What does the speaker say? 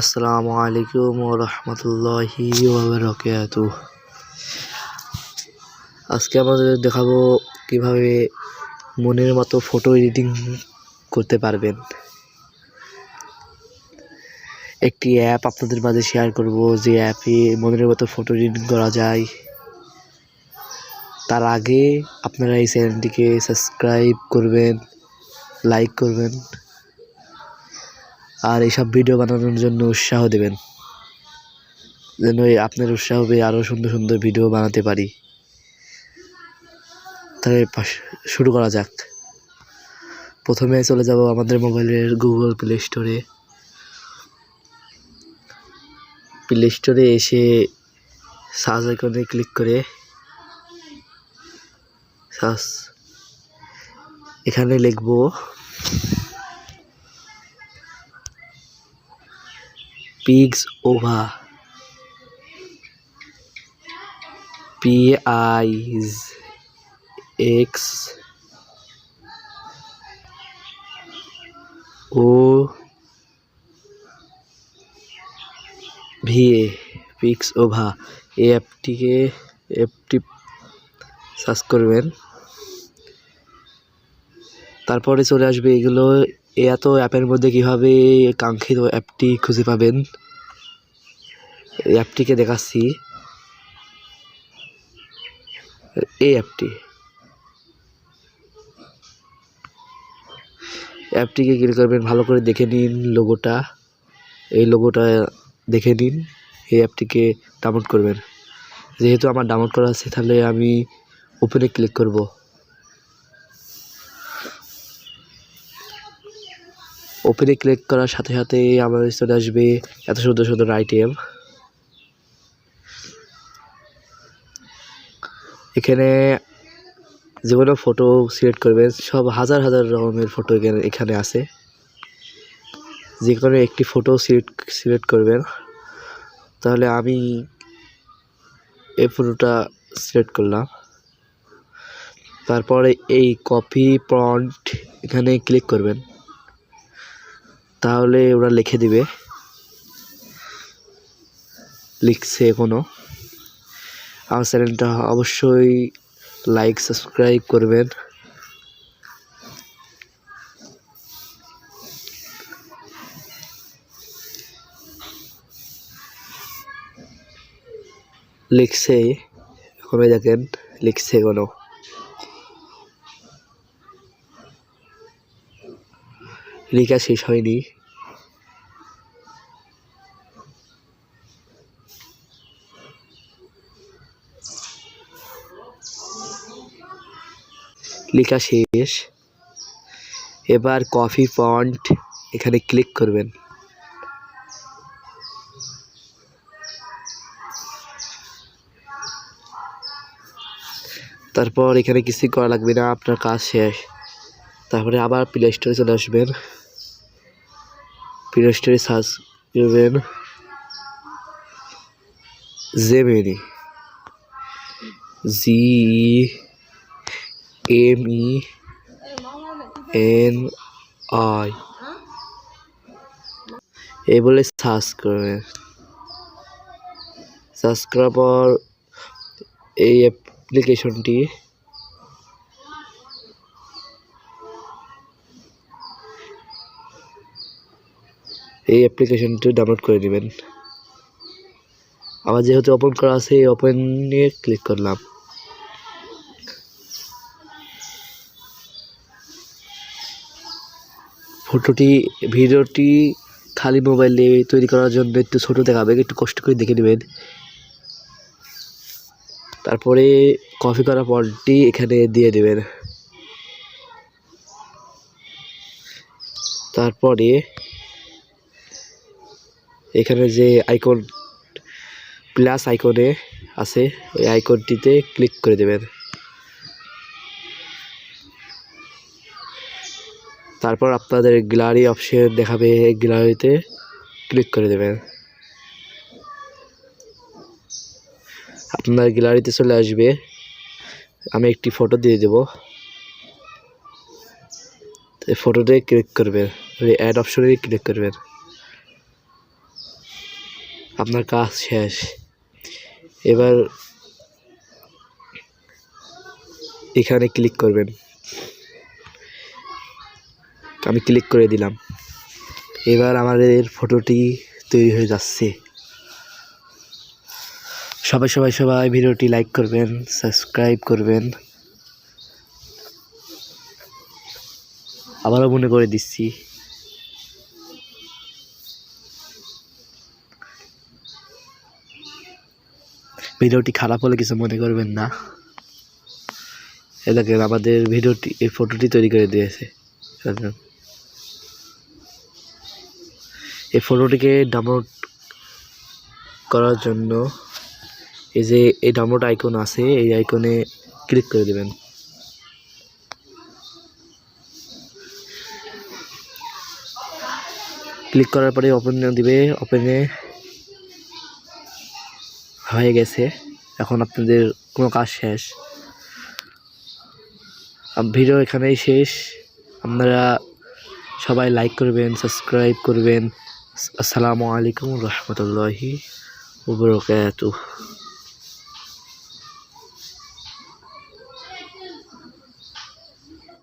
আসসালামু আলাইকুম রহমতুল্লাহি ওবরাকাতু আজকে আমাদের দেখাবো কীভাবে মনের মতো ফটো এডিটিং করতে পারবেন। একটি অ্যাপ আপনাদের মাঝে শেয়ার করব, যে অ্যাপে মনের মতো ফটো এডিটিং করা যায়। তার আগে আপনারা এই চ্যানেলটিকে সাবস্ক্রাইব করবেন লাইক করবেন। আর এইসব ভিডিও বানানোর জন্য উৎসাহ দেবেন। যেন আপনার উৎসাহ পেয়ে আরও সুন্দর সুন্দর ভিডিও বানাতে পারি। তাহলে শুরু করা যাক। প্রথমে চলে যাব আমাদের মোবাইলের গুগল প্লে স্টোরে। প্লে স্টোরে এসে সার্চ আইকনে ক্লিক করে সার্চ এখানে লিখব pigs over. P i x o V A Pixova এই অ্যাপটিকে অ্যাপটি সার্চ করবেন। তারপরে চলে আসবে এগুলো এত অ্যাপের মধ্যে কীভাবে কাঙ্ক্ষিত অ্যাপটি খুঁজে পাবেন? অ্যাপটিকে দেখাচ্ছি। এই অ্যাপটি। অ্যাপটিকে ক্লিক করবেন, ভালো করে দেখে নিন লোগোটা। এই লোগোটা দেখে নিন, এই অ্যাপটিকে ডাউনলোড করবেন। যেহেতু আমার ডাউনলোড করা আছে, তাহলে আমি ওপেনে ক্লিক করব। ওপেনে ক্লিক করার সাথে সাথে আমাদের চলে আসবে এত সুন্দর সুন্দর আইটেম এখানে যে কোনো ফটো সিলেক্ট করবেন, সব হাজার হাজার রকমের ফটো এখানে এখানে আছে। যে কোনো একটি ফটো সিলেক্ট সিলেক্ট করবেন। তাহলে আমি এই ফটোটা সিলেক্ট করলাম। তারপরে এই কপি প্রন্ট এখানে ক্লিক করবেন। তাহলে ওরা লিখে দিবে। লিখছে এখনও আমার চ্যানেলটা অবশ্যই লাইক সাবস্ক্রাইব করবেন। লিখছে এখনও দেখেন, লিখছে এখনও। লেখা শেষ হয়নি। লেখা শেষ। এবার কফি ফন্ট এখানে ক্লিক করবেন। তারপর এখানে কিছু করা লাগবে না, আপনার কাজ শেষ। তারপরে আবার প্লে স্টোরে চলে আসবেন। প্লে স্টোরে সার্চ করবেন Gemini. G M E N I এই বলে সার্চ করবেন সার্চ করার পর এই অ্যাপ্লিকেশনটি এই অ্যাপ্লিকেশনটি ডাউনলোড করে নেবেন। আমার যেহেতু ওপেন করা আছে, এই ওপেন নিয়ে ক্লিক করলাম। ফটোটি ভিডিওটি খালি মোবাইলে তৈরি করার জন্য একটু ছোটো দেখাবে, একটু কষ্ট করে দেখে নেবেন। তারপরে কপি করা পরটি এখানে দিয়ে দেবেন। তারপরে এখানে যে আইকন প্লাস আইকনে আছে, ওই আইকনটিতে ক্লিক করে দেবেন। তারপর আপনাদের গ্যালারি অপশন দেখাবে, এই গ্যালারিতে ক্লিক করে দেবেন। আপনার গ্যালারিতে চলে আসবে। আমি একটি ফটো দিয়ে দেব। ফটোতে ক্লিক করবেন অ্যাড অপশনে ক্লিক করবেন। আপনার কাজ শেষ। এবার এখানে ক্লিক করবেন। আমি ক্লিক করে দিলাম। এবার আমাদের ফটোটি তৈরি হয়ে যাচ্ছে। সবাই সবাই সবাই ভিডিওটি লাইক করবেন সাবস্ক্রাইব করবেন। আবারও মনে করে দিচ্ছি। ভিডিওটি খারাপ হলে কিছু মনে করবেন না। এ আমাদের ভিডিওটি, এই ফটোটি তৈরি করে দিয়েছে। এই ফটোটিকে ডাউনলোড করার জন্য এই যে এই ডাউনলোড আইকন আছে, এই আইকনে ক্লিক করে দেবেন। ক্লিক করার পরে ওপেন দিবে ওপেনে হয়ে গেছে। এখন আপনাদের কোনো কাজ শেষ। ভিডিও এখানেই শেষ। আপনারা সবাই লাইক করবেন সাবস্ক্রাইব করবেন। আসসালামু আলাইকুম রহমতুল্লাহি ওবরকাতুহ।